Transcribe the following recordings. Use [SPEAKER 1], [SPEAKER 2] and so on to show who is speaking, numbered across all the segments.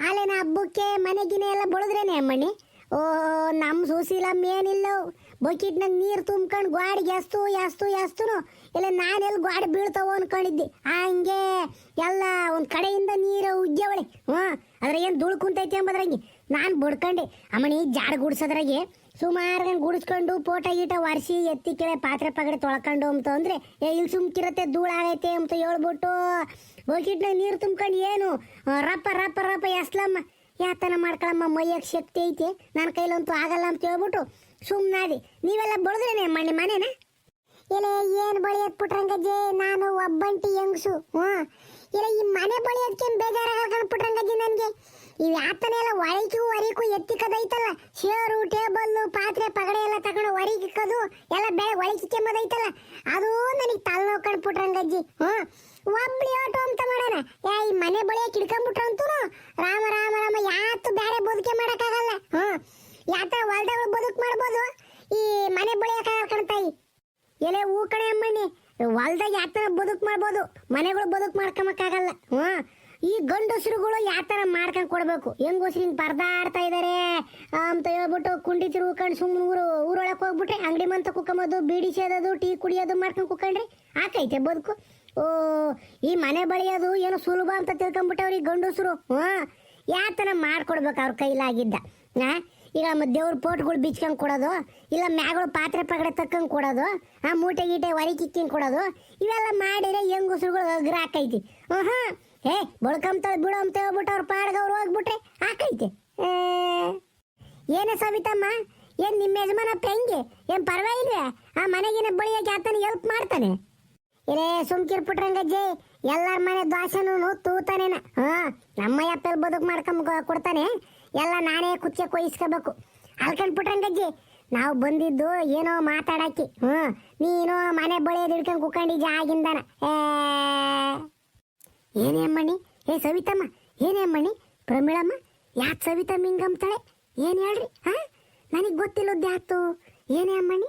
[SPEAKER 1] ಆಲೇನ ಹಬ್ಬಕ್ಕೆ ಮನೆಗಿನೆ ಎಲ್ಲ ಬಳಿದ್ರೇನೆ ಅಮ್ಮಣ್ಣಿ? ಓ ನಮ್ಮ ಸೂಸಿಲಮ್ಮ ಏನಿಲ್ಲ ಬಕೆಟ್ನಾಗ ನೀರು ತುಂಬ್ಕೊಂಡು ಗಾಡಿಗೆ ಎಸ್ತು ಎಸ್ತು ಎಸ್ತುನು ಇಲ್ಲ ನಾನೆಲ್ಲಿ ಗಾಡಿ ಬೀಳ್ತಾವ ಅನ್ಕೊಂಡಿದ್ದೆ. ಹಂಗೆ ಎಲ್ಲ ಒಂದು ಕಡೆಯಿಂದ ನೀರು ಉಜ್ಜವಳೆ. ಹ್ಞೂ ಅದ್ರಾಗ ಏನು ಧೂಳು ಕುಂತೈತಿ ನಾನು ಬಡ್ಕೊಂಡೆ. ಅಮ್ಮಣಿ ಜಾಡ್ ಗುಡ್ಸೋದ್ರಾಗೆ ಸುಮಾರು ಗುಡಿಸ್ಕೊಂಡು ಪೋಟ ಗೀಟ ಒರೆಸಿ ಎತ್ತಿ ಕೆಳೆ ಪಾತ್ರೆ ಪಗಡೆ ತೊಳ್ಕೊಂಡು ಅಂತ ಅಂದ್ರೆ, ಏ ಇಲ್ಲಿ ಸುಮ್ಕಿರತ್ತೆ ಧೂಳಾಗೈತೆ ಅಂತ ಹೇಳ್ಬಿಟ್ಟು ಬಕೆಟ್ನಾಗ ನೀರು ತುಂಬ್ಕೊಂಡು ಏನು ರಪ್ಪ ರಪ್ಪ ರಪ್ಪ, ಎಸ್ಲಮ್ಮ, ಯಾತನ ಮಾಡ್ಕೊಳಮ್ಮ ಮೈಯಕ್ಕೆ ಶಕ್ತಿ ಐತೆ ನನ್ನ ಕೈಲಂತೂ ಆಗಲ್ಲ ಅಂತ ಹೇಳ್ಬಿಟ್ಟು ಸುಮ್ಮನಾದಿ ನೀವೆಲ್ಲ ಬಡದ್ರೇನೆ ಮಣ್ಣಿ ಮನೆನ? ಇಲ್ಲ ಏನು ಬಳಿ ಪುಟ್ರಂಗಜ್ಜಿ ನಾನು ಒಬ್ಬಂಟಿ ಹೆಂಗಸು, ಹ್ಞೂ. ಇಲ್ಲ ಈ ಮನೆ ಬಳಿ ಅದಕ್ಕೆ ಬೇಜಾರಾಗಲ್ಕೊಂಡು ಪುಟ್ರಂಗಜ್ಜಿ ನನಗೆ. ಇವು ಯಾತನೆಲ್ಲ ಒಳಕು ಎತ್ತಿಕದ ಎತ್ತಿಕದೈತಲ್ಲ ಚೇರು ಟೇಬಲ್ಲು ಪಾತ್ರೆ, ಪಗಡೆ ಎಲ್ಲ ತಗೊಂಡು ಹೊರಿಕದು ಎಲ್ಲ ಬೆಳೆ ಒಳಕಿಕ್ಕೆಂಬದೈತಲ್ಲ ಅದು ನನಗೆ ತಲೆನೋವು ಅಜ್ಜಿ. ಹ್ಞೂ. ಒಬ್ಳಿ ಆಟೋ ಅಂತ ಮಾಡೋಣ ಯಾ ಈ ಮನೆ ಬಳಿಯ ಕಿಡ್ಕೊಂಡ್ಬಿಟ್ರಂತೂ ರಾಮ ರಾಮ ರಾಮ ಯಾತು ಬೇರೆ ಬದುಕೆ ಮಾಡೋಕ್ಕಾಗಲ್ಲ. ಹ್ಞೂ. ಯಾತ ಹೊಲ್ದಾಗ ಬದುಕು ಮಾಡ್ಬೋದು? ಈ ಮನೆ ಬಳಿಯ ಕಾಣ್ತಾಯಿ ಎಲೆ ಹೂ ಕಣೆ ಅಮ್ಮನಿ ಹೊಲ್ದಾಗ ಯಾತರ ಬದುಕು ಮಾಡ್ಬೋದು? ಮನೆಗಳು ಬದುಕು ಮಾಡ್ಕೊಂಬಕ್ಕಾಗಲ್ಲ ಹ್ಞೂ. ಈ ಗಂಡಸರುಗಳು ಯಾತರ ಮಾಡ್ಕೊಂಡು ಕೊಡ್ಬೇಕು? ಹೆಂಗೋಸ್ರು ಹಿಂಗೆ ಪರದಾಡ್ತಾ ಇದಾರೆ? ಅಂತ ಹೇಳ್ಬಿಟ್ಟು ಕುಂಡಿ ತಿರುಗ್ಕೊಂಡು ಸುಮ್ಮನೆ ಊರು, ಊರೊಳಗೆ ಹೋಗ್ಬಿಟ್ರೆ ಅಂಗಡಿ ಮಂತ ಕುಕ್ಕಂಬೋದು, ಬೀಡಿ ಸೇದೋದು, ಟೀ ಕುಡಿಯೋದು ಮಾಡ್ಕೊಂಡು ಕುಕ್ಕಂಡ್ರಿ ಆಕೈತೆ ಬದುಕು. ಓ, ಈ ಮನೆ ಬಳಿಯೋದು ಏನೋ ಸುಲಭ ಅಂತ ತಿಳ್ಕೊಂಬಿಟ್ಟವ್ರಿ ಗಂಡಸರು. ಹ್ಞೂ ಯಾತನ ಮಾಡ್ಕೊಡ್ಬೇಕು ಅವ್ರ ಕೈಲಾಗಿದ್ದ? ಹಾ ಈಗ ಮತ್ತೆ ದೇವ್ರ ಪೋಟ್ಗಳು ಬಿಚ್ಕೊಂಡು ಕೊಡೋದು, ಇಲ್ಲ ಮ್ಯಾಗಳು ಪಾತ್ರೆ ಪಗಡೆ ತಕ್ಕಂಗೆ ಕೊಡೋದು, ಆ ಮೂಟೆ ಗೀಟೆ ಹೊರಿ ಕಿಕ್ಕಿಂಗ್ ಕೊಡೋದು, ಇವೆಲ್ಲ ಮಾಡಿದ್ರೆ ಹೆಂಗಸ್ರುಗಳು ಅಗ್ರ ಹಾಕೈತಿ ಹ್ಞೂ ಏ ಬಳ್ಕಂತಾಳೆ ಬಿಡು ಅಂತ ಹೇಳ್ಬಿಟ್ಟು ಅವ್ರ ಪಾಡ್ಗೆ ಅವ್ರು ಹೋಗ್ಬಿಟ್ರೆ ಹಾಕೈತೆ ಏನೇ ಸವಿತಮ್ಮ? ಏನ್ ನಿಮ್ಮ ಯಜಮಾನಪ್ಪ ಹೆಂಗೆ? ಏನ್ ಪರವಾಗಿಲ್ವೇ? ಆ ಮನೆಗಿನ ಬಳಿಯಕ್ಕೆ ಆತನ ಹೆಲ್ಪ್ ಮಾಡ್ತಾನೆ. ಇರೇ ಸುಮ್ಕಿರ್ ಪುಟ್ರಂಗಜ್ಜಿ ಎಲ್ಲಾರ ಮನೆ ದ್ವಾಸನೂ ತೂತಾನೇನ. ಹಾ ನಮ್ಮ ಅಪ್ಪೆಲ್ ಬದುಕು ಮಾಡ್ಕೊಂಬ ಕೊಡ್ತಾನೆ. ಎಲ್ಲ ನಾನೇ ಕುಚ್ಚೆ ಕೊಯ್ಸ್ಕೋಬೇಕು. ಅಲ್ಕಂಡ್ ಪುಟ್ರಂಗಜ್ಜಿ ನಾವು ಬಂದಿದ್ದು ಏನೋ ಮಾತಾಡಕ್ಕೆ. ಹ್ಞೂ ನೀನು ಮನೆ ಬಳಿಯೋದು ಹಿಡ್ಕೊಂಡು ಕುಕ್ಕಂಡಿದ್ಯ ಆಗಿಂದಾನ. ಏ. ಏನೇ ಅಮ್ಮಣ್ಣಿ? ಏ ಸವಿತಮ್ಮ, ಏನೇ ಅಮ್ಮಣ್ಣಿ? ಪ್ರಮಿಳಮ್ಮ ಯಾಕೆ ಸವಿತಮ್ಮ ಹಿಂಗಂತಾಳೆ ಏನು ಹೇಳ್ರಿ, ಹಾ? ನನಗೆ ಗೊತ್ತಿಲ್ಲದ್ದು ಯಾತು. ಏನೇ ಅಮ್ಮಣ್ಣಿ?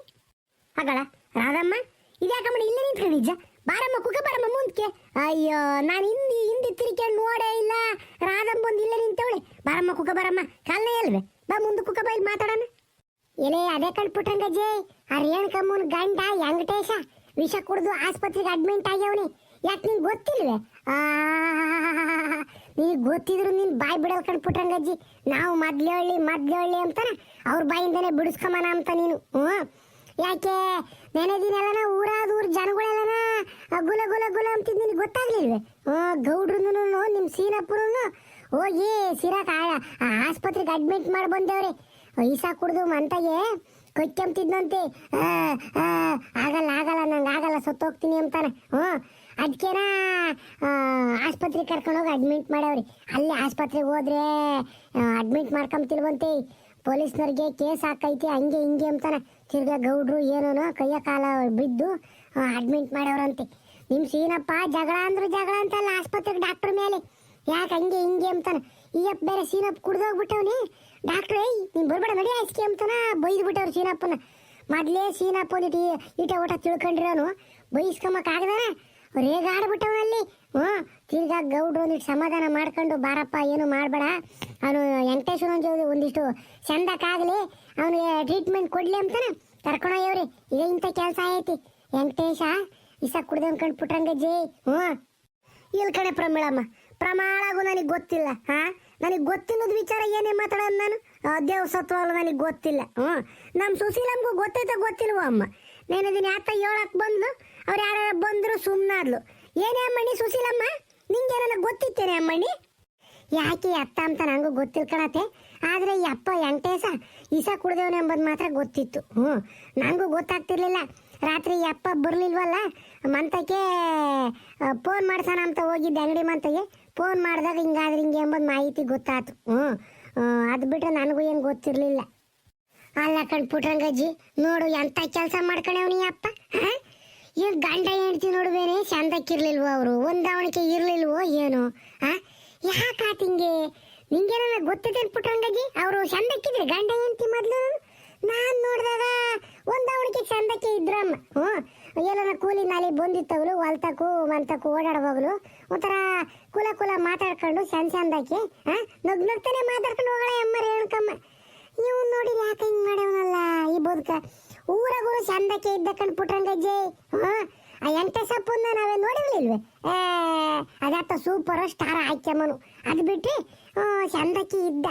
[SPEAKER 1] ಹಾಗಳ ರಾಧಮ್ಮ ಇದ್ಯಾಕಮ್ಮಣ ಇಲ್ಲೇ ನಿಂತ್ಕೊಂಡಿದ್ಜ ಬಾರಮ್ಮ, ಕುಕ ಬಾರಮ್ಮ ಮುಂದಕ್ಕೆ ಅಯ್ಯೋ, ನಾನು ಹಿಂದಿ ಹಿಂದಿ ತಿರ್ಕೊಂಡು ನೋಡೇ ಇಲ್ಲ. ರಾಧಮ್ಮ ಬಂದು ಇಲ್ಲೇ ನಿಂತವಳೆ. ಬಾರಮ್ಮ, ಕುಕ ಬಾರಮ್ಮ, ಕಾಲನೇ ಅಲ್ವೇ ಬಾ ಮುಂದೆ ಕುಕ ಬಾ ಇಲ್ಲಿ ಮಾತಾಡೋಣ. ಎಲೆ, ಅದೇ ಕಣ್ಪುಟ್ರಂಗಜ್ಜಿ ಆ ರೇಣುಕಮ್ಮನ ಗಂಡ ವೆಂಕಟೇಶ ವಿಷ ಕುಡಿದು ಆಸ್ಪತ್ರೆಗೆ ಅಡ್ಮಿಂಟ್ ಆಗ್ಯವನಿ. ಯಾಕೆ ನಿಂಗೆ ಗೊತ್ತಿಲ್ವೇ? ನಿನಗೆ ಗೊತ್ತಿದ್ರು ನಿನ್ ಬಾಯಿ ಬಿಡಲ್ ಕಣ್ಪುಟ್ರಂಗಜ್ಜಿ ನಾವು ಮೊದ್ಲು ಹೇಳಿ ಮೊದ್ಲು ಹೇಳಿ ಅಂತಾನೆ ಅವ್ರ ಬಾಯಿಂದನೇ ಬಿಡಿಸ್ಕೊಂಬನ ಅಂತ ನೀನು. ಹ್ಞೂ? ಯಾಕೆ? ನೆನೆ ದಿನೆಲ್ಲನ ಊರಾದ ಊರ ಜನಗಳೆಲ್ಲನ ಗುಲ ಗುಲ ಗುಲ ಅಂತಿದ್ ನಿನಗೆ ಗೊತ್ತಾಗ್ಲಿಲ್ವೇ? ಹ್ಞೂ ಗೌಡ್ರು ನಿಮ್ಮ ಸೀನಪ್ಪರು ಹೋಗಿ ಸಿರಾಕ್ ಆಸ್ಪತ್ರೆಗೆ ಅಡ್ಮಿಟ್ ಮಾಡಿ ಬಂದೇವ್ರಿ. ಐಸಾ ಕುಡ್ದು ಮಂತಾಗೆ ಕೊಚ್ಚಂತಿದ್ನಂತೆ ಆಗಲ್ಲ ಆಗಲ್ಲ, ನಂಗೆ ಆಗಲ್ಲ, ಸತ್ತೋಗ್ತೀನಿ ಅಂತಾನೆ. ಹ್ಞೂ? ಅದಕ್ಕೇನ ಆಸ್ಪತ್ರೆಗೆ ಕರ್ಕೊಂಡೋಗಿ ಅಡ್ಮಿಟ್ ಮಾಡ್ಯಾವ್ರಿ ಅಲ್ಲಿ ಆಸ್ಪತ್ರೆಗೆ ಹೋದ್ರೆ ಅಡ್ಮಿಟ್ ಮಾಡ್ಕೊಂತಿಲ್ವಂತೆ. ಪೊಲೀಸ್ನವ್ರಿಗೆ ಕೇಸ್ ಹಾಕೈತಿ, ಹಂಗೆ ಹಿಂಗೆ ಅಂತಾನೆ. ತಿರ್ಗಾ ಗೌಡ್ರು ಏನೋನೋ ಕೈಯ ಕಾಲ ಬಿದ್ದು ಅಡ್ಮಿಟ್ ಮಾಡ್ಯಾವ್ರಂತೆ ನಿಮ್ಮ ಸೀನಪ್ಪ ಜಗಳ ಅಂದ್ರೆ ಜಗಳ ಅಂತಲ್ಲ ಆಸ್ಪತ್ರೆಗೆ ಡಾಕ್ಟ್ರ್ ಮೇಲೆ. ಯಾಕೆ ಹಂಗೆ ಹಿಂಗೆ ಅಂತಾನೆ. ಈಯಪ್ಪ ಬೇರೆ ಸೀನಪ್ಪ ಕುಡ್ದೋಗ್ಬಿಟ್ಟವ್ನಿ. ಡಾಕ್ಟ್ರ್ ಏಯ್, ನೀನು ಬರ್ಬೇಡ, ನಡಿ ಐಸ್ಕಿ ಅಂತಾನ. ಬೈದು ಬಿಟ್ಟವ್ರು ಸೀನಪ್ಪನ. ಮೊದಲೇ ಸೀನಪ್ಪ ಒಂದು ಈಟ ಊಟ ತಿಳ್ಕೊಂಡಿರೋನು. ಬೈಸ್ಕೊಂಬಕ್ಕಾಗದಾನ ರೇಗಾಡ್ಬಿಟ್ಟವನಲ್ಲಿ ಹ್ಞೂ ತಿರ್ಗಾ ಗೌಡ್ರು ಒಂದಿಟ್ಟು ಸಮಾಧಾನ ಮಾಡ್ಕೊಂಡು ಬಾರಪ್ಪ ಏನು ಮಾಡಬೇಡ. ಅವನು ವೆಂಕಟೇಶ್ವರ ಒಂದಿಷ್ಟು ಚಂದಕ್ಕಾಗಲಿ ಅವನಿಗೆ ಟ್ರೀಟ್ಮೆಂಟ್ ಕೊಡ್ಲಿ ಅಂತಾನೆ. ಕರ್ಕೊಂಡೋಗ್ಯವ್ರಿ ಈಗ ಇಂಥ ಕೆಲಸ ಐತಿ. ವೆಂಕಟೇಶ ಇಸ ಕುಡ್ದು ಅನ್ಕೊಂಡು ಜೈ ಹ್ಞೂ. ಇಲ್ಲಿ ಕಡೆ ಪ್ರಮಿಳಮ್ಮ. ಪ್ರಮಾಣಗೂ ನನಗೆ ಗೊತ್ತಿಲ್ಲ. ಹಾ? ನನಗೆ ಗೊತ್ತಿಲ್ಲದ ವಿಚಾರ ಏನೇ ಮಾತಾಡೋದು ನಾನು? ಆ, ದೇವ್ ಸತ್ವ ಅಲ್ಲ ನನಗೆ ಗೊತ್ತಿಲ್ಲ. ಹ್ಞೂ. ನಮ್ಮ ಸುಶೀಲಮ್ಗೂ ಗೊತ್ತೈತೆ ಗೊತ್ತಿಲ್ವ ಅಮ್ಮ? ನಾನು ಅದನ್ನ ಯಾತ ಹೇಳಕ್ ಬಂದ್ಲು. ಅವ್ರು ಯಾರು ಬಂದ್ರು ಸುಮ್ಮನಾದ್ಲು ಏನೇ ಅಮ್ಮಣ್ಣಿ, ಸುಶೀಲಮ್ಮ? ನಿಂಗೆ ನನಗೆ ಗೊತ್ತಿತ್ತೇನೆ ಅಮ್ಮಣ್ಣಿ? ಯಾಕೆ ಅತ್ತ ಅಂತ ನಂಗೂ ಗೊತ್ತಿಲ್ಲ ಕಣತೆ. ಆದರೆ ಈ ಅಪ್ಪ ಎಂಟೇಸ ಇಸ ಕುಡ್ದೇವನೆ ಎಂಬುದು ಮಾತ್ರ ಗೊತ್ತಿತ್ತು. ಹ್ಞೂ ನನಗೂ ಗೊತ್ತಾಗ್ತಿರ್ಲಿಲ್ಲ. ರಾತ್ರಿ ಈ ಅಪ್ಪ ಬರಲಿಲ್ವಲ್ಲ? ಮಂತಕ್ಕೆ ಫೋನ್ ಮಾಡ್ಸೋಣ ಅಂತ ಹೋಗಿದ್ದೆ ಅಂಗಡಿ ಮಂತಗೆ. ಫೋನ್ ಮಾಡಿದಾಗ ಹಿಂಗಾದ್ರೆ ಹಿಂಗೆ ಎಂಬುದು ಮಾಹಿತಿ ಗೊತ್ತಾಯ್ತು ಹ್ಞೂ ಅದು ಬಿಟ್ಟರೆ ನನಗೂ ಏನು ಗೊತ್ತಿರಲಿಲ್ಲ. ಅಲ್ಲ ಕಣ್ ಪುಟ್ರಂಗಜ್ಜಿ, ನೋಡು ಎಂತ ಕೆಲಸ ಮಾಡ್ಕೊಂಡವ್ನಿ ಅಪ್ಪ, ಹಾ? ಈಗ ಗಂಡ ಹೆಂಡ್ತಿ ನೋಡುವೇನೆ ಚಂದಕ್ಕಿರ್ಲಿಲ್ವೋ ಅವರು? ಹೊಂದಾವಣಿಕೆ ಇರ್ಲಿಲ್ವೋ ಏನು, ಆ? ಯಾಕಾತ್ ಹಿಂಗೆ? ನಿಂಗೆ ನನಗೆ ಗೊತ್ತಿದೆ ಪುಟ್ರಂಗಜ್ಜಿ ಅವರು ಚಂದಕ್ಕಿದ್ರೆ ಗಂಡ ಹೆಂಡ್ತಿ ಮೊದಲು? ನಾನು ನೋಡಿದಾಗ ಹೊಂದಾವಣಿಕೆ ಚಂದಕ್ಕೆ ಇದ್ರಮ್ಮ ಹ್ಞೂ? ಎಲ್ಲನ ಕೂಲಿ ನಾಲಿ ಬಂದಿತ್ತವಳು ಹೊಲ್ತಕ್ಕು ಮಂತಕ್ಕೂ ಓಡಾಡುವಾಗಲು. ಒಂಥರ ಕುಲ ಕುಲ ಮಾತಾಡ್ಕೊಂಡು ಚಂದ ಚಂದಕ್ಕೆ ಹಾಂ ನಗ್ ನಗ್ತಾನೆ ಮಾತಾಡ್ಕೊಂಡು ಹೋಗಳ ಅಮ್ಮ ರೇಣುಕಮ್ಮ ಇವ್ ನೋಡಿ ಯಾಕೆ ಹಿಂಗೆ ಮಾಡ್ಯವನಲ್ಲ, ಈ ಬದುಕ? ಊರಾಗೂ ಚಂದಕ್ಕೆ ಇದ್ದ ಕಣ್ ಪುಟ್ರಂಗಜ್ಜಿ ಹಾ ಆ ನಾವೇ ನೋಡಿರ್ಲಿಲ್ವೇ? ಅದಾತ ಸೂಪರ್ ಸ್ಟಾರ್ ಹಾಕ್ಯಮ್ಮನು ಅದು ಬಿಟ್ಟು ಚಂದಕ್ಕೆ ಇದ್ದ.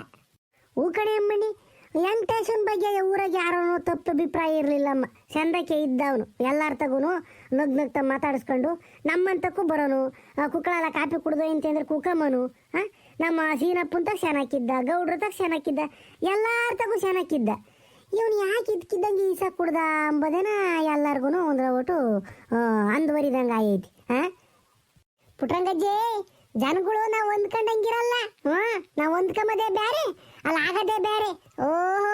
[SPEAKER 1] ಹೂ ಕಣೆ ಅಮ್ಮಣಿ ವೆಂಕಟೇಶನ್ ಬಗ್ಗೆ ಊರಾಗ ಯಾರೂ ತಪ್ಪು ಅಭಿಪ್ರಾಯ ಇರಲಿಲ್ಲಮ್ಮ. ಚಂದಕ್ಕೆ ಇದ್ದವನು. ಎಲ್ಲರ ತಗೂ ನಗ್ ನಗ್ತ ಮಾತಾಡಿಸ್ಕೊಂಡು ನಮ್ಮಂತಕ್ಕೂ ಬರೋನು. ಆ, ಕುಕ್ಕಳೆಲ್ಲ ಕಾಪಿ ಕುಡ್ದು ಅಂತಂದ್ರೆ ಕುಕ್ಕಮ್ಮನು ಹಾಂ ನಮ್ಮ ಸೀನಪ್ಪಂತ ಚೆನ್ನಾಕಿದ್ದ ಗೌಡ್ರ ತಗ ಎಲ್ಲರ ತಗೂ ಚೆನ್ನಾಕಿದ್ದ ಇವನು ಯಾಕೆ ಇದ್ಕಿದ್ದಂಗೆ ಈಸ ಕುಡ್ದ ಅಂಬೋದೇನ ಎಲ್ಲಾರ್ಗು ಒಂದ್ರ ಒಟ್ಟು ಅಂದ್ವರಿದಂಗೆ ಆಗೈತಿ ಹಾಂ ಪುಟ್ರಂಗಜ್ಜಿ ಜನಗಳು ನಾವು ಹೊಂದ್ಕೊಂಡಂಗಿರಲ್ಲ ಹಾ ನಾವು ಹೊಂದ್ಕೊಂಬದೇ ಬೇರೆ ಅಲ್ಲಿ ಆಗದೇ ಬೇರೆ ಓಹೋ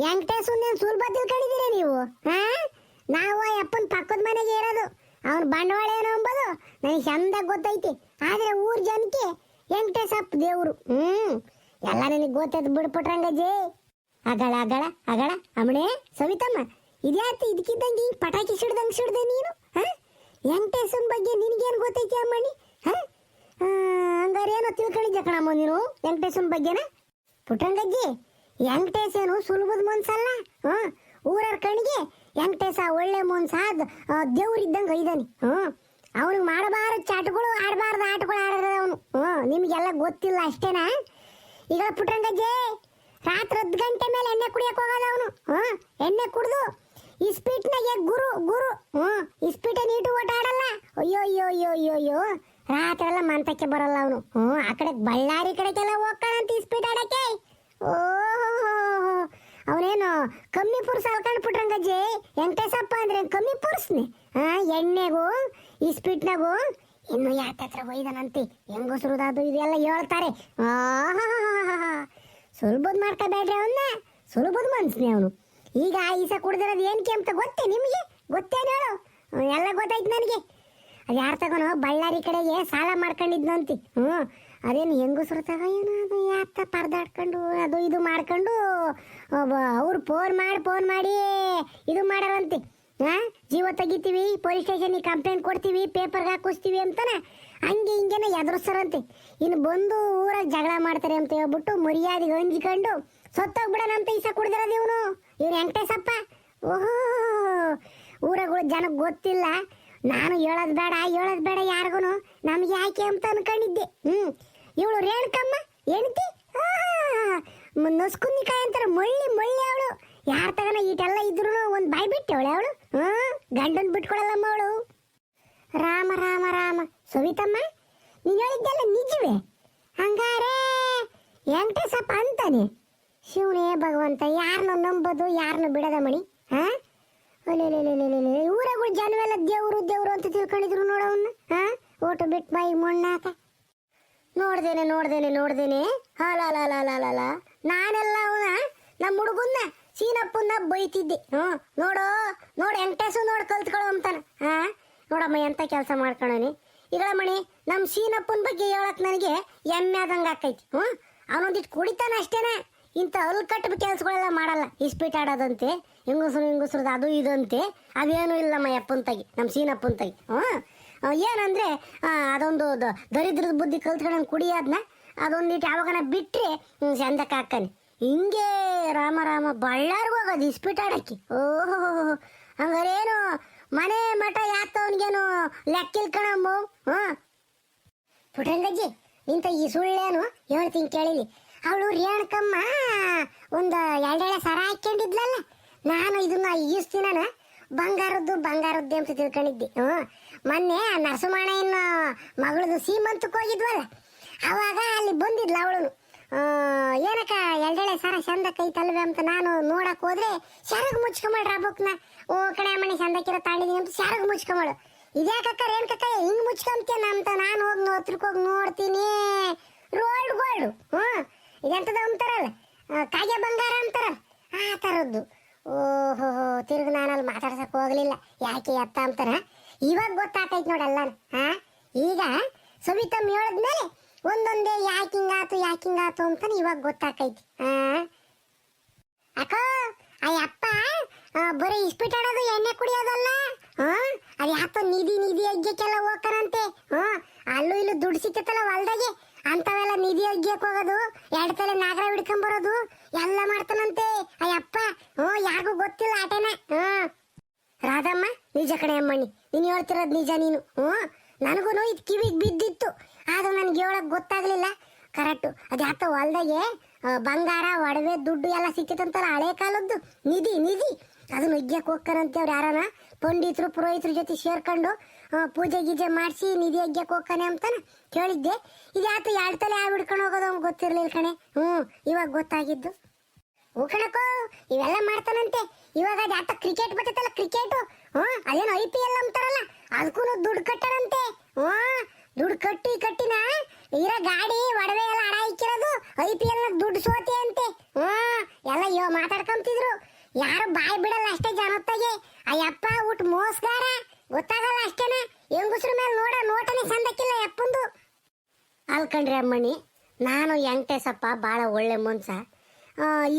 [SPEAKER 1] ವೆಂಕಟೇಶ್ ನೀನು ಸುಲಭ ತಿಳ್ಕೊಂಡಿದ್ದೀರಿ ನೀವು ಹಾ ನಾವು ಅಪ್ಪನ ಪಕ್ಕದ ಮನೆಗೆ ಇರೋದು, ಅವನ ಬಂಡವಾಳ ಏನು ಅಂಬೋದು ನನಗೆ ಚಂದ ಗೊತ್ತೈತಿ. ಆದ್ರೆ ಊರ್ ಜನಕ್ಕೆ ವೆಂಕಟೇಶಪ್ಪ ದೇವ್ರು, ಹ್ಮ್? ಎಲ್ಲ ನನಗೆ ಗೊತ್ತೈತೆ ಬಿಡು ಪುಟ್ರಂಗಜ್ಜಿ ಅಗಳ ಅಗಳ ಅಗಳ. ಅಮ್ಮಣೆ, ಸವಿತಮ್ಮ ಇದ್ಯಾತಿ ಇದಕ್ಕಿದ್ದಂಗೆ ಹಿಂಗೆ ಪಟಾಕಿ ಸಿಡ್ದಂಗೆ ಸಿಡ್ದೆ ನೀನು, ಹಾ? ವೆಂಕಟೇಶನ್ ಬಗ್ಗೆ ನಿನಗೇನು ಗೊತ್ತೈತಿ ಅಮ್ಮಣಿ, ಹಾಂ? ಹಂಗಾರೆ ಏನೋ ತಿಳ್ಕೊಂಡಿದ್ದೆ ಕಣಮ್ಮ ನೀನು ವೆಂಕಟೇಶನ್ ಬಗ್ಗೆನ? ಪುಟ್ಟಂಗಜ್ಜಿ ವೆಂಕಟೇಶನು ಸುಲಭದ ಮನ್ಸಲ್ಲ ಹ್ಞೂ ಊರವ್ರ ಕಣ್ಣಿಗೆ ವೆಂಕಟೇಶ ಒಳ್ಳೆ ಮನ್ಸ ದೇವ್ರಿದ್ದಂಗೆ ಇದ್ದಾನೆ ಹ್ಞೂ ಅವನಿಗೆ ಮಾಡಬಾರದು ಚಾಟಗಳು, ಆಡಬಾರ್ದು ಆಟಗಳು ಆಡದ ಅವನು ಹ್ಞೂ ನಿಮಗೆಲ್ಲ ಗೊತ್ತಿಲ್ಲ ಅಷ್ಟೇನಾ? ಈಗ ಪುಟ್ಟಂಗಜ್ಜಿ ರಾತ್ರಿ ಹತ್ತು ಗಂಟೆ ಮೇಲೆ ಎಣ್ಣೆ ಕುಡಿಯಕ್ಕೆ ಹೋಗೋದು ಅವನು. ಹ್ಞೂ, ಎಣ್ಣೆ ಕುಡಿದು ಇಸ್ಪೀಟ್ನಾಗೆ ಗುರು ಗುರು. ಹ್ಞೂ ಇಸ್ಪೀಟ ನೀಟು ಓಟ ಆಡಲ್ಲ. ಅಯ್ಯೋ ಅಯ್ಯೋ ಅಯ್ಯೋ ಅಯ್ಯೋ ಅಯ್ಯೋ. ರಾತ್ರಿ ಎಲ್ಲ ಮಂತಕ್ಕೆ ಬರಲ್ಲ ಅವನು. ಹ್ಞೂ, ಆ ಕಡೆ ಬಳ್ಳಾರಿ ಕಡೆಗೆಲ್ಲ ಹೋಗ್ತಾನಂತ ಇಸ್ಪೀಟ್ ಆಡಕ್ಕೆ. ಓಹೋ ಅವನೇನು ಕಮ್ಮಿ ಪುರುಷ ಅಲ್ಕೊಂಡು ಪುಟ್ರಂಗಜ್ಜಿ ವೆಂಕಟೇಶಪ್ಪ ಅಂದ್ರೆ ಕಮ್ಮಿ ಪುರುಷನೆ ಹಾ, ಎಣ್ಣೆಗೂ ಇಸ್ಪೀಟ್ನಾಗೂ ಇನ್ನು ಯಾತತ್ರ ಒಯ್ದನಂತೆ? ಹೆಂಗಸರುದಾದು ಇದೆಲ್ಲ ಹೇಳ್ತಾರೆ. ಆಹಾಹಾಹಾಹಾ. ಸುಲಭದ್ ಮಾಡ್ಕೋಬೇಡ್ರಿ ಅವನ್ನ ಸುಲಭದ ಮನ್ಸ್ನಿ ಅವನು. ಈಗ ಈಸ ಕುಡ್ದಿರೋದು ಏನಕ್ಕೆ ಅಂತ ಗೊತ್ತೇ ನಿಮಗೆ? ಗೊತ್ತೇನು ಹೇಳು? ಎಲ್ಲ ಗೊತ್ತಾಯ್ತು ನನಗೆ. ಅದು ಯಾರು ತಗೋನು ಬಳ್ಳಾರಿ ಕಡೆಗೆ ಸಾಲ ಮಾಡ್ಕೊಂಡಿದ್ನಂತೆ ಹ್ಞೂ ಅದೇನು ಹೆಂಗಸರು ತಗೋ ಏನೋ ಅದು ಯಾತ ಪರ್ದಾಡ್ಕೊಂಡು, ಅದು ಇದು ಮಾಡ್ಕೊಂಡು ಅವ್ರು ಫೋನ್ ಮಾಡಿ ಫೋನ್ ಮಾಡಿ ಇದು ಮಾಡಾರಂತೆ ಹಾಂ, ಜೀವ ತೆಗಿತೀವಿ ಪೊಲೀಸ್ ಸ್ಟೇಷನಿಗೆ ಕಂಪ್ಲೇಂಟ್ ಕೊಡ್ತೀವಿ ಪೇಪರ್ಗೆ ಹಾಕಿಸ್ತೀವಿ ಅಂತಾನೆ. ಹಂಗೆ ಹಿಂಗೆನ ಎದುರಿಸ್ತಾರಂತೆ. ಇನ್ನು ಬಂದು ಊರಾಗ ಜಗಳ ಮಾಡ್ತಾರೆ ಅಂತ ಹೇಳ್ಬಿಟ್ಟು ಮರ್ಯಾದೆಗೆ ಹಂಚ್ಕೊಂಡು ಸತ್ತೋಗ್ಬಿಡೋಣಂತ ಈಸ ಕುಡ್ದಿರೋದು ಇವನು. ಇವ್ನು ವೆಂಕಟೇಶಪ್ಪ. ಓಹೋ, ಊರಾಗ ಜನಕ್ಕೆ ಗೊತ್ತಿಲ್ಲ. ನಾನು ಹೇಳೋದು ಬೇಡ ಹೇಳೋದು ಬೇಡ ಯಾರಿಗೂ ನಮ್ಗೆ ಯಾಕೆ ಅಂತ ಅನ್ಕೊಂಡಿದ್ದೆ. ಹ್ಞೂ ಇವಳು ರೇಣುಕಮ್ಮ ಹೆಣ್ತಿ ನಸ್ಕುಂದಿಕಾಯಿ ಅಂತಾರೆ, ಮಳ್ಳಿ ಮಳ್ಳಿ ಅವಳು. ಯಾರ ತಗನ ಈಟೆಲ್ಲ ಇದ್ರು ಒಂದು ಬಾಯಿ ಬಿಟ್ಟೆ ಅವಳು? ಹ್ಞೂ ಗಂಡನ್ ಬಿಟ್ಕೊಳಲ್ಲಮ್ಮ ಅವಳು. ರಾಮ ರಾಮ ರಾಮ. ಸವಿತಮ್ಮ, ನೀನು ಹೇಳಿದ್ದೆಲ್ಲ ನಿಜವೇ? ಹಂಗಾರೆ, ವೆಂಕಟೇಶಪ್ಪ ಅಂತಾನೆ. ಶಿವನೇ ಭಗವಂತ ಯಾರನ್ನೂ ನಂಬೋದು ಯಾರನ್ನು ಬಿಡದ ಮಣಿ, ಹಾ? ಊರಗಳು ಜನವೆಲ್ಲ ದೇವರು ದೇವರು ಅಂತ ತಿಳ್ಕೊಂಡಿದ್ರು ನೋಡವನ್ನ ಹಾ? ಓಟು ಬಿಟ್ಟು ಬಾಯಿ ಮಣ್ಣಾಕ. ನೋಡ್ದೇನೆ ನೋಡ್ದೇನೆ ನೋಡ್ದೇನೆ. ಹಾಲಾಲಾಲಾಲಾಲ ನಾನೆಲ್ಲ ಅವನ, ನಮ್ಮ ಹುಡುಗನ್ನ ಸೀನಪ್ಪನ್ನ ಬೈತಿದ್ದೆ. ಹ್ಞೂ, ನೋಡು ನೋಡು ಎಂಟೇಸು ನೋಡಿ ಕಲ್ತ್ಕೊಳ್ಳೋ ಅಂತಾನೆ. ಹಾ? ನೋಡಮ್ಮ, ಎಂತ ಕೆಲಸ ಮಾಡ್ಕೊಳನಿ? ಈಗ ಮಣಿ ನಮ್ಮ ಸೀನಪ್ಪನ ಬಗ್ಗೆ ಹೇಳಕ್ ನನಗೆ ಎಮ್ಮೆ ಆದಂಗೆ ಆಕೈತಿ. ಹ್ಞೂ ಅವನೊಂದಿಟ್ಟು ಕುಡಿತಾನೆ ಅಷ್ಟೇನೆ. ಇಂಥ ಕಟ್ಟಬ ಕೆಲಸಗಳೆಲ್ಲ ಮಾಡಲ್ಲ. ಇಸ್ಪೀಟ್ ಆಡೋದಂತೆ, ಹೆಂಗಸ್ರು ಹೆಂಗಸ್ರದ್ದು ಅದು ಇದು ಅಂತೆ. ಅದೇನು ಇಲ್ಲಮ್ಮ ಯಪ್ಪನ್ ತಗಿ ನಮ್ಮ ಸೀನಪ್ಪನ್ ತಗಿ ಹ್ಞೂ ಏನಂದರೆ ಅದೊಂದು ದರಿದ್ರದ ಬುದ್ಧಿ ಕಲ್ತ್ಕೊಂಡು ಕುಡಿಯೋದ್ನ ಅದೊಂದಿಟ್ಟು ಯಾವಾಗನ ಬಿಟ್ಟರೆ ಚಂದಕ್ಕೆ ಹಾಕನೆ ಹಿಂಗೆ ರಾಮ ರಾಮ ಬಳ್ಳಾರ್ಗೆ ಹೋಗೋದು ಇಸ್ಪೀಟ್ ಆಡಕ್ಕೆ. ಓಹೋ, ಹಂಗಾರೇನು ಮನೆ ಮಠ ಯಾತವನ್ಗೇನು ಲೆಕ್ಕಿಲ್ ಕಣಂಬು ಹ್ಞೂ ಪುಟಂಗಜ್ಜಿ ಇಂಥ ಈ ಸುಳ್ಳೇನು ಹೇಳ್ತೀನಿ ಕೇಳಿಲಿ. ಅವಳು ರೇಣಕಮ್ಮ ಒಂದು ಎರಡೆಳೆ ಸರ ಹಾಕ್ಕೊಂಡಿದ್ಲಲ್ಲ, ನಾನು ಇದನ್ನ ಈಸ್ತಿನ ಬಂಗಾರದ್ದು ಬಂಗಾರದ್ದು ಅಂತ ತಿಳ್ಕೊಂಡಿದ್ದೆ ಹ್ಞೂ ಮೊನ್ನೆ ಆ ನರಸಮಣ್ಣಯ್ಯನ ಮಗಳದು ಸೀಮಂತಕ್ಕೆ ಹೋಗಿದ್ವಲ್ಲ, ಅವಾಗ ಅಲ್ಲಿ ಬಂದಿದ್ಲ ಅವಳು. ಏನಕ್ಕ ಎಲ್ಡೆಳೆ ಸರ ಚಂದ ಕೈತಲ್ವೇ ಅಂತ ನಾನು ನೋಡಕ್ ಹೋದ್ರೆ ಶರಗ್ ಮುಚ್ಕೊಂಬಳ್ರ ಬುಕ್ನ? ಓ ಕಡೆ ಮನೆ ಚಂದಕ್ಕಿರೋ ತಾಳಿದೀನಿ ಅಂತ ಶರಗ್ ಮುಚ್ಕೊಂಬಳು. ಇದ್ಯಾಕಕ್ಕ ಕಕ್ಕ ಹಿಂಗ್ ಮುಚ್ಕೊಂತೇನ ಅಂತ ನಾನು ಹೋಗಿ ಹತ್ರಕ್ಕೋಗಿ ನೋಡ್ತೀನಿ. ರೋಲ್ಡ್ ಗೋಲ್ಡ್, ಹ್ಞೂ. ಇದೆಂತದ ಅಂತಾರಲ್ಲ? ಕಾಗೆ ಬಂಗಾರ ಅಂತಾರ? ಆ ಥರದ್ದು ಓಹೋ, ತಿರುಗ ನಾನು ಅಲ್ಲಿ ಮಾತಾಡ್ಸಕ್ ಹೋಗ್ಲಿಲ್ಲ. ಯಾಕೆ ಎತ್ತ ಅಂತಾರ? ಇವಾಗ ಗೊತ್ತಾಗ್ತೈತೆ ನೋಡಲ್ಲ ಹಾ? ಈಗ ಸವಿತಮ್ಮ ಹೇಳಿದ್ಮೇಲೆ ಒಂದೊಂದೇ ಯಾಕೆ ಹಿಂಗಾತು ಯಾಕೆ ಹಿಂಗಾತು ಅಂತಾನೆ ಇವಾಗ ಗೊತ್ತಾಕೈತಿ ಅಕ್ಕ ಅಯ್ಯಪ್ಪ ಬರೀ ಇಸ್ಪಿಟ್ ಆಡೋದು, ಎಣ್ಣೆ ಕುಡಿಯೋದಲ್ಲ? ಅದು ಯಾಕೋ ನಿಧಿ ನಿಧಿ ಅಜ್ಜಕ್ಕೆಲ್ಲ ಹೋಗ್ತಾನಂತೆ. ಹಾ ಅಲ್ಲೂ ಇಲ್ಲೂ ದುಡ್ಡು ಸಿಕ್ಕತ್ತಲ್ಲ ಹೊಲ್ದಾಗೆ? ಅಂತವೆಲ್ಲ ನಿಧಿ ಅಜ್ಜಕ್ಕೆ ಹೋಗೋದು, ಎರಡ್ ತಲೆ ನಾಗರ ಹಿಡ್ಕೊಂಬರೋದು ಎಲ್ಲ ಮಾಡ್ತಾನಂತೆ. ಅಯ್ಯಪ್ಪ ಹ್ಞೂ, ಯಾರಿಗೂ ಗೊತ್ತಿಲ್ಲ ಆಟನ. ಹಾ ರಾಧಮ್ಮ, ನಿಜ ಕಡೆ ಅಮ್ಮಣ್ಣಿ, ನೀನು ಹೇಳ್ತಿರೋದು ನಿಜ ನೀನು. ಹ್ಞೂ, ನನಗೂ ಇದು ಕಿವಿಗೆ ಬಿದ್ದಿತ್ತು. ಆದ್ರೆ ನನಗೆ ಹೇಳಕ್ ಗೊತ್ತಾಗ್ಲಿಲ್ಲ. ಕರೆಕ್ಟು. ಅದು ಯಾಕ ಹೊಲ್ದಾಗೆ ಬಂಗಾರ, ಒಡವೆ, ದುಡ್ಡು ಎಲ್ಲ ಸಿಕ್ಕಿತ್ತಂತಲ್ಲ ಹಳೆ ಕಾಲದ್ದು. ನಿಧಿ ನಿಧಿ. ಅದನ್ನ ಒಗ್ಯಕ್ಕೆ ಹೋಗ್ತಾರಂತೆ ಅವ್ರು ಯಾರನ ಪಂಡಿತರು, ಪುರೋಹಿತರ ಜೊತೆ ಸೇರ್ಕೊಂಡು ಪೂಜೆ ಗೀಜೆ ಮಾಡಿಸಿ ನಿಧಿ ಒಗ್ಯಕ್ಕೆ ಹೋಗ್ತಾನೆ ಅಂತಾನೆ ಕೇಳಿದ್ದೆ. ಇದು ಯಾತ ಎರಡು ತಲೆ ಆ ಹಿಡ್ಕೊಂಡು ಹೋಗೋದು ಅವ್ನು ಗೊತ್ತಿರಲಿಲ್ಲ ಕಣೆ. ಹ್ಞೂ, ಇವಾಗ ಗೊತ್ತಾಗಿದ್ದು. ಹ್ಞೂ ಕಣಕ್ಕೋ ಇವೆಲ್ಲ ಮಾಡ್ತಾನಂತೆ. ಇವಾಗ ಅದು ಯಾತ ಕ್ರಿಕೆಟ್ ಬರ್ತೈತಲ್ಲ ಕ್ರಿಕೆಟು. ಹ್ಞೂ, ಅದೇನು ಐ ಪಿ ಎಲ್ ಅಂತಾರಲ್ಲ ಅದಕ್ಕೂ ದುಡ್ಡು ಕಟ್ಟಾರಂತೆ ಹ್ಞೂ ದುಡ್ಡು ಕಟ್ಟಿ ಕಟ್ಟಿನ? ಇರ ಗಾಡಿ, ಒಡವೆ ಎಲ್ಲ ಅಡ ಇಕ್ಕಿರೋದು, ಐ ಪಿ ಎಲ್ ದುಡ್ಡು ಸೋತಿ ಅಂತೆ. ಹ್ಮ್ ಎಲ್ಲ ಯೋ ಮಾತಾಡ್ಕೊಂತಿದ್ರು. ಯಾರು ಬಾಯ್ ಬಿಡಲ್ಲ ಅಷ್ಟೇ ಜನತ್ತಾಗೆ ಅಯ್ಯಪ್ಪ, ಊಟ ಮೋಸ್ಗಾರ. ಗೊತ್ತಾಗಲ್ಲ ಅಷ್ಟೇನ? ಹೆಂಗುಸ್ರ ಮೇಲೆ ನೋಡ ನೋಟನೇ ಚಂದಕ್ಕಿಲ್ಲ ಯಪ್ಪಂದು ಅಲ್ಕಂಡ್ರಿ ಅಮ್ಮಣಿ, ನಾನು ವೆಂಕಟೇಶಪ್ಪ ಭಾಳ ಒಳ್ಳೆ ಮನ್ಸ.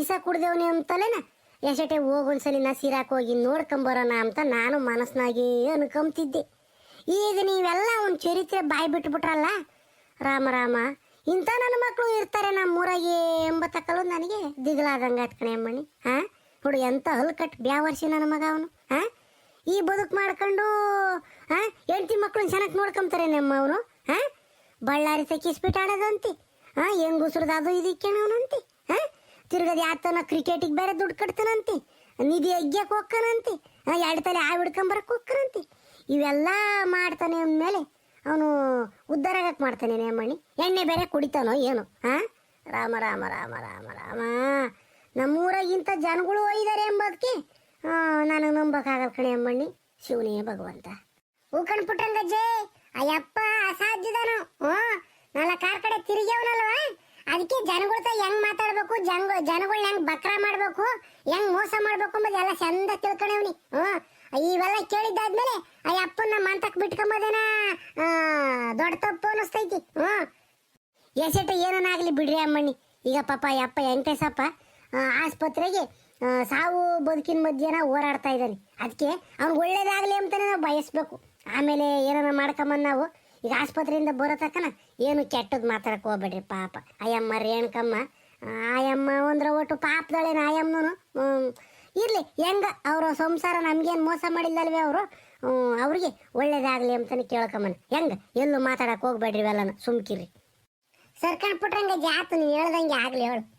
[SPEAKER 1] ಈಸ ಕುಡ್ದೇವನಿ ಅಂತಲೇನ? ಎಷ್ಟೇ ಹೋಗೊಂದ್ಸಲಿ ನಾ ಸಿರಾಕ್ ಹೋಗಿ ನೋಡ್ಕೊಂಬರೋಣ ಅಂತ ನಾನು ಮನಸ್ನಾಗೆ ಅನ್ಕೊಂತಿದ್ದೆ. ಈಗ ನೀವೆಲ್ಲ ಅವನ ಚರಿತ್ರೆ ಬಾಯಿ ಬಿಟ್ಬಿಟ್ರಲ್ಲ? ರಾಮ ರಾಮ. ಇಂಥ ನನ್ನ ಮಕ್ಕಳು ಇರ್ತಾರೆ ನಮ್ಮ ಊರಾಗೆ ಎಂಬತ್ತಕ್ಕಲು ನನಗೆ. ದಿಗಲಾದಂಗೆ ಆತ್ ಕಣೆ ಅಮ್ಮಣಿ. ಹಾ ಹುಡುಗ ಎಂತ ಹಲ್ಕಟ್ ಬ್ಯಾವರ್ಸಿ ನನ್ನ ಮಗ ಅವನು. ಹಾ ಈ ಬದುಕು ಮಾಡ್ಕೊಂಡು ಹಾ ಹೆಂಡತಿ ಮಕ್ಕಳನ್ನ ಚೆನ್ನಾಗಿ ನೋಡ್ಕೊಂತಾರೆ ನಮ್ಮ ಅವನು. ಹಾ ಬಳ್ಳಾರಿ ತಕ್ಕಿಸ್ಬಿಟ್ಟು ಆಡೋದಂತಿ. ಹಾ ಹೆಂಗುಸ್ರದ್ದು ಅದು ಇದಕ್ಕೆ ಅವನಂತಿ. ಹಾ ತಿರ್ಗದ ಯಾತನ ಕ್ರಿಕೆಟಿಗೆ ಬೇರೆ ದುಡ್ಡು ಕಟ್ತಾನಂತಿ. ನಿಧಿ ಅಗ್ಯಕ್ಕೆ ಹೋಗ್ಕನಂತಿ. ಎರಡು ತಲೆ ಆ ಹಿಡ್ಕೊಂಬರಕ್ಕೆ ಹೋಗ್ತಾನಂತೆ ಇವೆಲ್ಲ ಮಾಡ್ತಾನೆ ಅಂದಮೇಲೆ ಅವನು ಉದ್ಧಾರ ಆಗಕ್ಕೆ ಮಾಡ್ತಾನೆ ಅಮ್ಮಣ್ಣಿ ಎಣ್ಣೆ ಬೇರೆ ಕುಡಿತಾನೋ ಏನು ಹಾಂ ರಾಮ ರಾಮ ರಾಮ ರಾಮ ರಾಮ. ನಮ್ಮೂರಾಗಿಂತ ಜನಗಳು ಒಯ್ದಾರೆ ಎಂಬುದಕ್ಕೆ ನನಗೆ ನಂಬಕ್ಕಾಗಲ್ಲ ಕಣೆ ಅಮ್ಮಣ್ಣಿ ಶಿವನೇ ಭಗವಂತ. ಹೂ ಅಜ್ಜೆ ಅಯ್ಯಪ್ಪ, ಅಸಾಧ್ಯದನು. ಹ್ಞೂ, ನಾಲ್ಕು ಕಾರ್ ಕಡೆ ತಿರುಗ್ಯವನಲ್ವಾ? ಅದಕ್ಕೆ ತ ಹೆಂಗ್ ಮಾತಾಡ್ಬೇಕು ಜನ ಜನಗಳು ಹೆಂಗ್ ಬಕ್ರ ಮಾಡ್ಬೇಕು, ಹೆಂಗ್ ಮೋಸ ಮಾಡ್ಬೇಕು ಅಂಬುದು ಎಲ್ಲ ಚಂದ ತಿಳ್ಕೊಂಡವ್ನಿ ಹ್ಞೂ ಇವೆಲ್ಲ ಕೇಳಿದ್ದಾದ್ಮೇಲೆ ಅಯ್ಯಪ್ಪನ ಮಂತಕ್ ಬಿಟ್ಕೊಂಬೋದೇನ? ದೊಡ್ಡ ತಪ್ಪು ಅನಿಸ್ತೈತಿ. ಹ್ಞೂ. ಎಸೆಟ ಏನಾಗಲಿ ಬಿಡ್ರಿ ಅಮ್ಮಣ್ಣಿ. ಈಗ ಪಾಪ ಯಪ್ಪ ವೆಂಕಟೇಶಪ್ಪ ಆಸ್ಪತ್ರೆಗೆ ಸಾವು ಬದುಕಿನ ಮಧ್ಯನ ಓಡಾಡ್ತಾ ಇದ್ದಾನೆ ಅದಕ್ಕೆ ಅವ್ನು ಒಳ್ಳೇದಾಗ್ಲಿ ಅಂತಾನೆ ನಾವು ಬಯಸ್ಬೇಕು. ಆಮೇಲೆ ಏನಾರ ಮಾಡ್ಕೊಂಬಂದು ನಾವು. ಈಗ ಆಸ್ಪತ್ರೆಯಿಂದ ಬರೋ ತಕ್ಕನ ಏನು ಕೆಟ್ಟದ್ದು ಮಾತಾಡಕ್ಕೆ ಹೋಗ್ಬೇಡ್ರಿ ಪಾಪ. ಅಯ್ಯಮ್ಮ ರೇಣಕಮ್ಮ. ಆಯಮ್ಮ ಒಂದ್ರ ಒಟ್ಟು ಪಾಪದಳೇನು, ಆಯಮ್ಮನು? ಇರ್ಲಿ, ಹೆಂಗ? ಅವರ ಸಂಸಾರ ನಮ್ಗೇನು ಮೋಸ ಮಾಡಿಲ್ಲಲ್ವೇ ಅವರು? ಅವ್ರಿಗೆ ಒಳ್ಳೇದಾಗ್ಲಿ ಅಂತಾನೆ ಕೇಳ್ಕೊಂಬನ್ ಹೆಂಗ? ಎಲ್ಲೂ ಮಾತಾಡಕ್ಕೆ ಹೋಗ್ಬೇಡ್ರಿ ಇವೆಲ್ಲನ. ಸುಮ್ಕಿರಿ. ಸರ್ಕಂಡ್ ಪುಟ್ರಂಗ ಜಾತು ನೀ ಹೇಳ್ದಂಗೆ ಆಗ್ಲಿ ಹೇಳು.